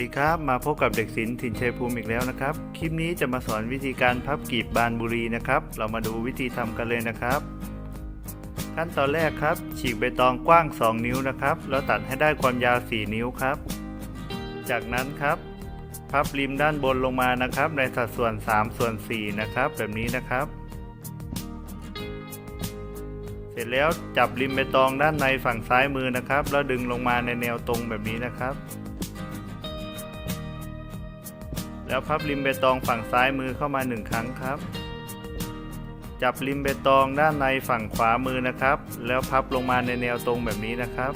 ดีครับ มาพบกับเด็กศิลป์ถิ่นชัยภูมิอีกแล้วนะครับ คลิปนี้จะมาสอนวิธีการพับกีบบานบุรีนะครับ เรามาดูวิธีทำกันเลยนะครับ ขั้นตอนแรกครับ ฉีกใบตองกว้าง 2 นิ้วนะครับ แล้วตัดให้ได้ความยาว 4 นิ้วครับ จากนั้นครับ พับริมด้านบนลงมานะครับ ในสัดส่วน 3 ส่วน 4 นะครับ แบบนี้นะครับ เสร็จแล้วจับริมใบตองด้านในฝั่งซ้ายมือนะครับ แล้วดึงลงมาในแนวตรงแบบนี้นะครับ แล้วพับริมเบตองฝั่งซ้ายมือเข้ามาหนึ่งครั้งครับ จับริมเบตองด้านในฝั่งขวามือนะครับ แล้วพับลงมาในแนวตรงแบบนี้นะครับ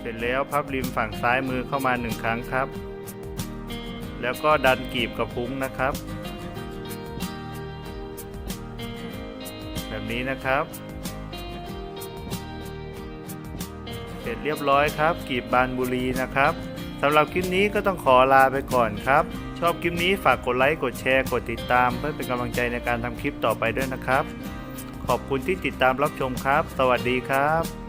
เสร็จแล้วพับริมฝั่งซ้ายมือเข้ามาหนึ่งครั้งครับ แล้วก็ดันกีบกระพุ้งนะครับ แบบนี้นะครับเสร็จเรียบร้อยครับกีบบานบุรีนะครับ สำหรับคลิปนี้ก็ต้องขอลาไปก่อนครับ ชอบคลิปนี้ฝากกดไลค์ กดแชร์ กดติดตาม เพื่อเป็นกำลังใจในการทำคลิปต่อไปด้วยนะครับ ขอบคุณที่ติดตามรับชมครับ สวัสดีครับ